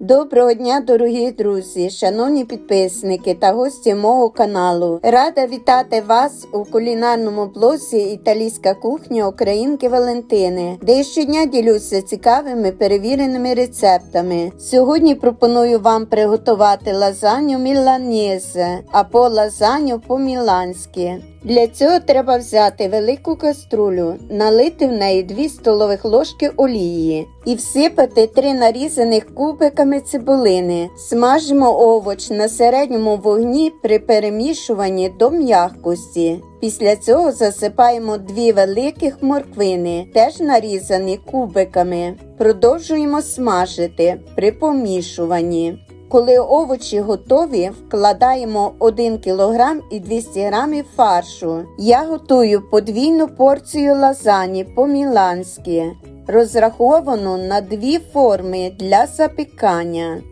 Доброго дня, дорогі друзі, шановні підписники та гості мого каналу. Рада вітати вас у кулінарному блозі Італійська кухня Українки Валентини, де я щодня ділюся цікавими перевіреними рецептами. Сьогодні пропоную вам приготувати лазанью міланєзе або лазанью по-міланськи. Для цього треба взяти велику каструлю, налити в неї 2 столових ложки олії і всипати 3 нарізаних кубиками цибулини. Смажимо овоч на середньому вогні при перемішуванні до м'якості. Після цього засипаємо 2 великих морквини, теж нарізані кубиками. Продовжуємо смажити при помішуванні. Коли овочі готові, вкладаємо 1 кг і 200 г фаршу. Я готую подвійну порцію лазані по-міланськи, розраховану на дві форми для запікання.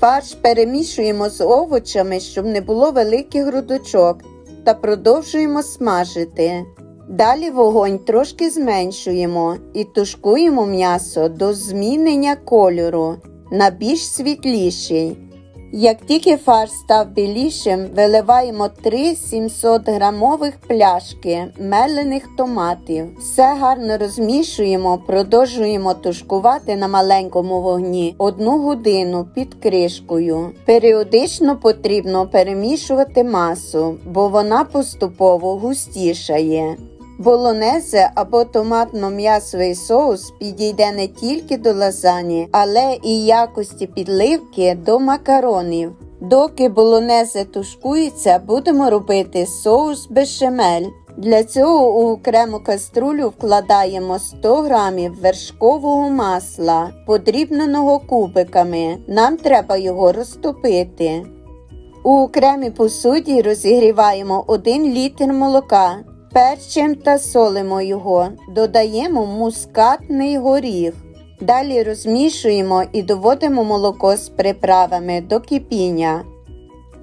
Фарш перемішуємо з овочами, щоб не було великих грудочок, та продовжуємо смажити. Далі вогонь трошки зменшуємо і тушкуємо м'ясо до змінення кольору на більш світліший. Як тільки фарш став білішим, виливаємо 3 700 грамових пляшки мелених томатів. Все гарно розмішуємо, продовжуємо тушкувати на маленькому вогні 1 годину під кришкою. Періодично потрібно перемішувати масу, бо вона поступово густішає. Болонезе або томатно-м'ясовий соус підійде не тільки до лазані, але і якості підливки до макаронів. Доки болонезе тушкується, будемо робити соус бешемель. Для цього у окрему каструлю вкладаємо 100 г вершкового масла, подрібненого кубиками. Нам треба його розтопити. У окремій посуді розігріваємо 1 літр молока. Перчим та солимо його, додаємо мускатний горіх. Далі розмішуємо і доводимо молоко з приправами до кипіння.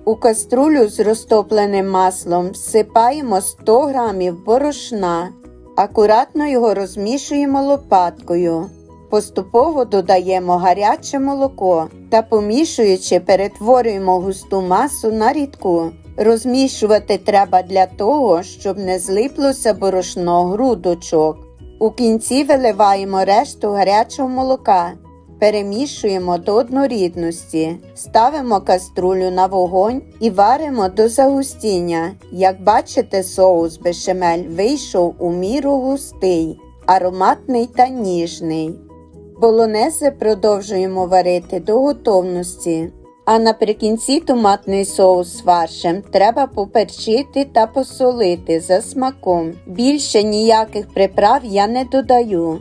У каструлю з розтопленим маслом всипаємо 100 г борошна. Акуратно його розмішуємо лопаткою. Поступово додаємо гаряче молоко та, помішуючи, перетворюємо густу масу на рідку. Розмішувати треба для того, щоб не злиплося борошно грудочок. У кінці виливаємо решту гарячого молока, перемішуємо до однорідності, ставимо каструлю на вогонь і варимо до загустіння. Як бачите, соус бешемель вийшов у міру густий, ароматний та ніжний. Болонезе продовжуємо варити до готовності. А наприкінці томатний соус з фаршем треба поперчити та посолити за смаком. Більше ніяких приправ я не додаю.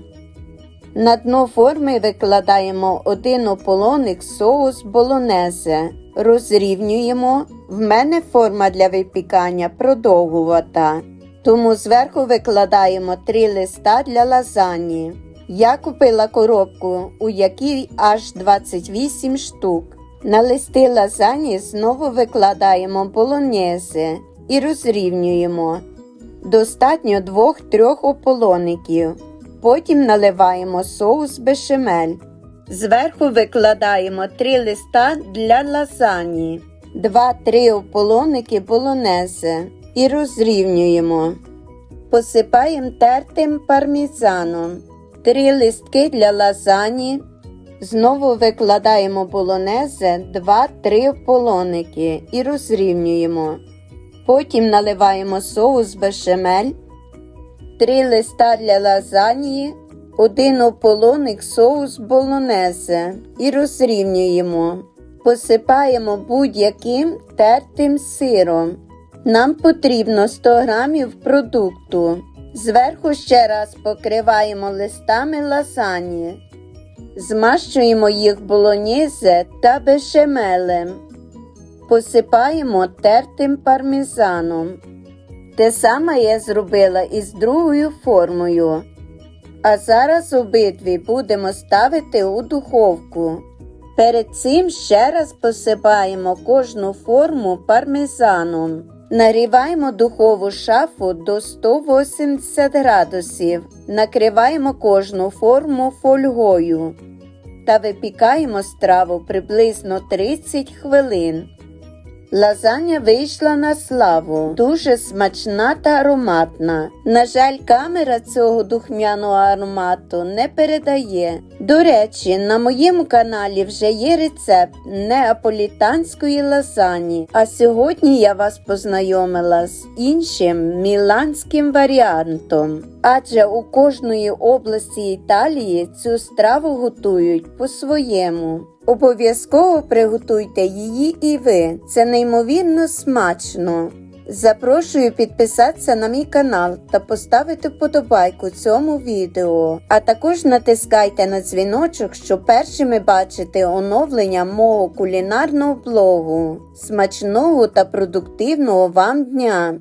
На дно форми викладаємо один ополоник соус болонезе. Розрівнюємо. В мене форма для випікання продовгувата. Тому зверху викладаємо 3 листа для лазані. Я купила коробку, у якій аж 28 штук. На листи лазані знову викладаємо болонєзи і розрівнюємо. Достатньо 2-3 ополоників. Потім наливаємо соус бешемель. Зверху викладаємо 3 листа для лазані, 2-3 ополоники болонези і розрівнюємо. Посипаємо тертим пармізаном, 3 листки для лазані. Знову викладаємо болонезе 2-3 полоники і розрівнюємо. Потім наливаємо соус бешемель, 3 листа для лазанії, 1 ополоник соус болонезе і розрівнюємо. Посипаємо будь-яким тертим сиром. Нам потрібно 100 г продукту. Зверху ще раз покриваємо листами лазані. Змащуємо їх болонізе та бешемелем. Посипаємо тертим пармезаном. Те саме я зробила із другою формою. А зараз обидві будемо ставити у духовку. Перед цим ще раз посипаємо кожну форму пармезаном. Нагріваємо духову шафу до 180 градусів. Накриваємо кожну форму фольгою. та випікаємо страву приблизно 30 хвилин. Лазаня вийшла на славу, дуже смачна та ароматна. На жаль, камера цього духмяного аромату не передає. До речі, на моєму каналі вже є рецепт неаполітанської лазані, а сьогодні я вас познайомила з іншим міланським варіантом. Адже у кожної області Італії цю страву готують по-своєму. Обов'язково приготуйте її і ви. Це неймовірно смачно. Запрошую підписатися на мій канал та поставити вподобайку цьому відео. А також натискайте на дзвіночок, щоб першими бачити оновлення мого кулінарного блогу. Смачного та продуктивного вам дня!